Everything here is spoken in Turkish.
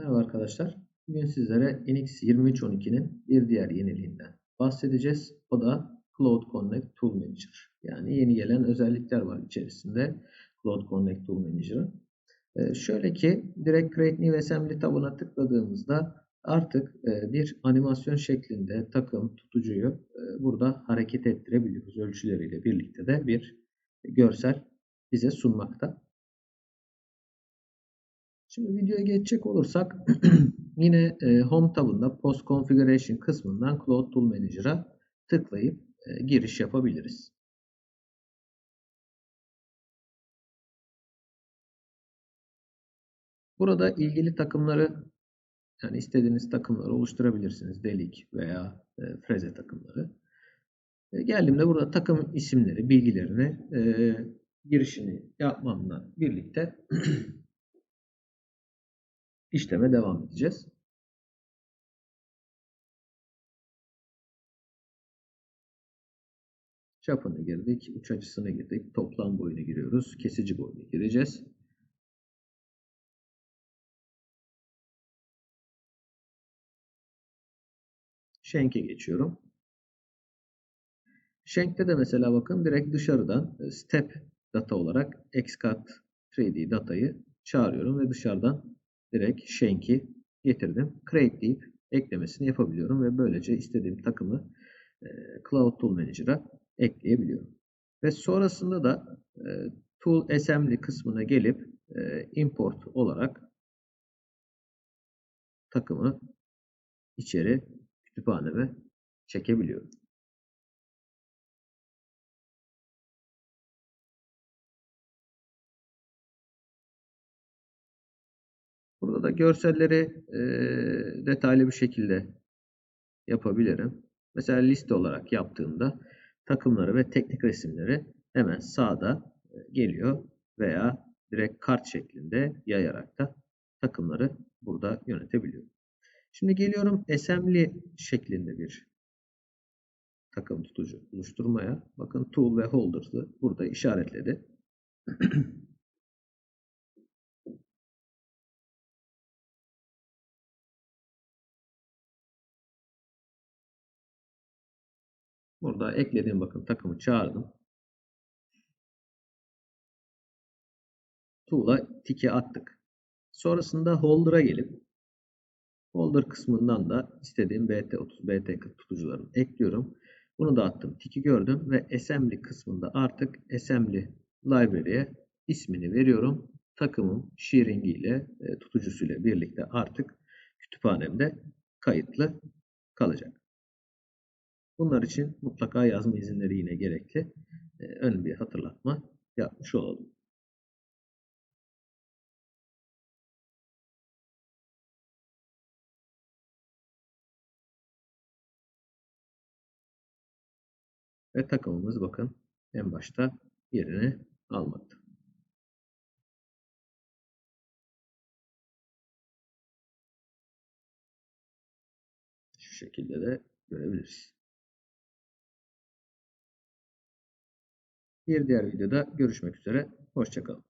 Merhaba arkadaşlar. Bugün sizlere NX 2312'nin bir diğer yeniliğinden bahsedeceğiz. O da Cloud Connect Tool Manager. Yani yeni gelen özellikler var içerisinde Cloud Connect Tool Manager'ın. Ee, şöyle ki direkt Create New Assembly tabına tıkladığımızda artık e, bir animasyon şeklinde takım tutucuyu e, burada hareket ettirebiliyoruz. Ölçüleriyle birlikte de bir görsel bize sunmakta. Şimdi videoya geçecek olursak yine e, Home tabında Post Configuration kısmından Cloud Tool Manager'a tıklayıp e, giriş yapabiliriz. Burada ilgili takımları yani istediğiniz takımları oluşturabilirsiniz. Delik veya e, freze takımları. E, geldiğimde burada takım isimleri, bilgilerini e, girişini yapmamla birlikte işleme devam edeceğiz. Çapını girdik, uç açısını girdik, toplam boyunu giriyoruz, kesici boyunu gireceğiz. Schenk'e geçiyorum. Schenk'te de mesela bakın direkt dışarıdan e, step data olarak xcut 3D datayı çağırıyorum ve dışarıdan direkt Schenk'i getirdim. Create deyip eklemesini yapabiliyorum ve böylece istediğim takımı e, Cloud Tool Manager'a ekleyebiliyorum. Ve sonrasında da e, Tool Assembly kısmına gelip e, import olarak takımı içeri kütüphaneme çekebiliyorum. Burada da görselleri e, detaylı bir şekilde yapabilirim. Mesela liste olarak yaptığımda takımları ve teknik resimleri hemen sağda geliyor veya direkt kart şeklinde yayarak da takımları burada yönetebiliyorum. Şimdi geliyorum assembly şeklinde bir takım tutucu oluşturmaya. Bakın tool ve holders'ı burada işaretledi. Burada eklediğim bakın takımı çağırdım. Tool'a tiki attık. Sonrasında holder'a gelip holder kısmından da istediğim BT30, BT40 tutucularını ekliyorum. Bunu da attım. Tiki gördüm ve assembly kısmında artık assembly library'e ismini veriyorum. Takımım shearing ile e, tutucusuyla birlikte artık kütüphanemde kayıtlı kalacak. Bunlar için mutlaka yazma izinleri yine gerekli. Ee, ön bir hatırlatma yapmış olalım. Ve takımımız bakın en başta yerini almakta. Şu şekilde de görebiliriz. Bir diğer videoda görüşmek üzere. Hoşçakalın.